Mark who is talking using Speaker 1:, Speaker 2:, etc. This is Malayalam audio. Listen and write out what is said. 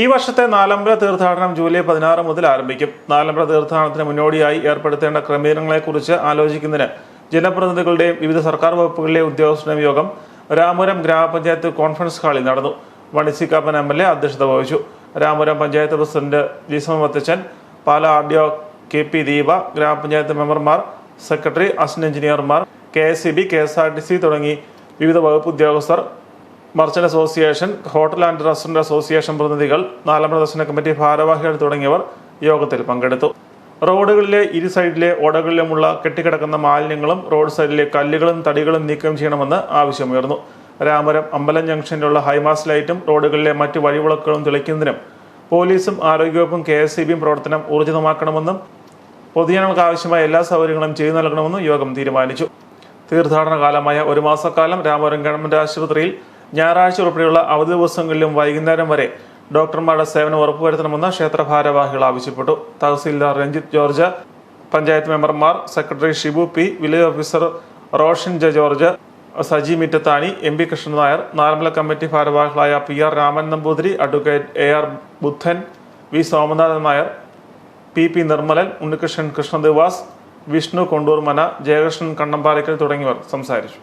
Speaker 1: ഈ വർഷത്തെ നാലമ്പല തീർത്ഥാടനം ജൂലൈ പതിനാറ് മുതൽ ആരംഭിക്കും. നാലമ്പല തീർത്ഥാടനത്തിന് മുന്നോടിയായി ഏർപ്പെടുത്തേണ്ട ക്രമീകരണങ്ങളെക്കുറിച്ച് ആലോചിക്കുന്നതിന് ജനപ്രതിനിധികളുടെയും വിവിധ സർക്കാർ വകുപ്പുകളിലെ ഉദ്യോഗസ്ഥരുടെയും യോഗം രാമപുരം ഗ്രാമപഞ്ചായത്ത് കോൺഫറൻസ് ഹാളിൽ നടന്നു. വണിസി കാപ്പൻ എം എൽ എ അധ്യക്ഷത വഹിച്ചു. Ramapuram panchayat president Jisamma വത്തച്ചൻ Pala R D O K P Deepa ഗ്രാമപഞ്ചായത്ത് മെമ്പർമാർ സെക്രട്ടറി അസിസ്റ്റന്റ് എഞ്ചിനീയർമാർ K S E B K S R T C തുടങ്ങി വിവിധ വകുപ്പ് ഉദ്യോഗസ്ഥർ merchant association hotel and restaurant association പ്രതിനിധികൾ നാലാം പ്രദർശന കമ്മിറ്റി ഭാരവാഹികൾ തുടങ്ങിയവർ യോഗത്തിൽ പങ്കെടുത്തു. റോഡുകളിലെ ഇരു സൈഡിലെ ഓടകളിലുമുള്ള കെട്ടിക്കിടക്കുന്ന മാലിന്യങ്ങളും റോഡ് സൈഡിലെ കല്ലുകളും തടികളും നീക്കം ചെയ്യണമെന്ന് ആവശ്യമുയർന്നു. രാമരം അമ്പലം ജംഗ്ഷനിലുള്ള ഹൈമാസ് ലൈറ്റും റോഡുകളിലെ മറ്റ് വഴിവിളക്കുകളും തെളിക്കുന്നതിനും പോലീസും ആരോഗ്യവകുപ്പും കെ എസ് സി ബിയും പ്രവർത്തനം ഊർജിതമാക്കണമെന്നും പൊതുജനങ്ങൾക്ക് ആവശ്യമായ എല്ലാ സൗകര്യങ്ങളും ചെയ്തു നൽകണമെന്നും യോഗം തീരുമാനിച്ചു. തീർത്ഥാടന കാലമായ ഒരു മാസക്കാലം രാമപുരം ഗവൺമെന്റ് ആശുപത്രിയിൽ ഞായറാഴ്ച ഉൾപ്പെടെയുള്ള അവധി ദിവസങ്ങളിലും വൈകുന്നേരം വരെ ഡോക്ടർമാരുടെ സേവനം ഉറപ്പുവരുത്തണമെന്ന് ക്ഷേത്ര ഭാരവാഹികൾ ആവശ്യപ്പെട്ടു. തഹസീൽദാർ രഞ്ജിത്ത് ജോർജ് പഞ്ചായത്ത് മെമ്പർമാർ secretary Shibu P village officer Roshan J George Saji Mittathani M P Krishnan Nair Narmala committee ഭാരവാഹികളായ P R Raman Namboothiri advocate A R Budhan V Somanathan Nair P P Nirmalan Unnikrishnan Krishnadevas Vishnu Kondoormana Jayakrishnan Kannampalikkal തുടങ്ങിയവർ സംസാരിച്ചു.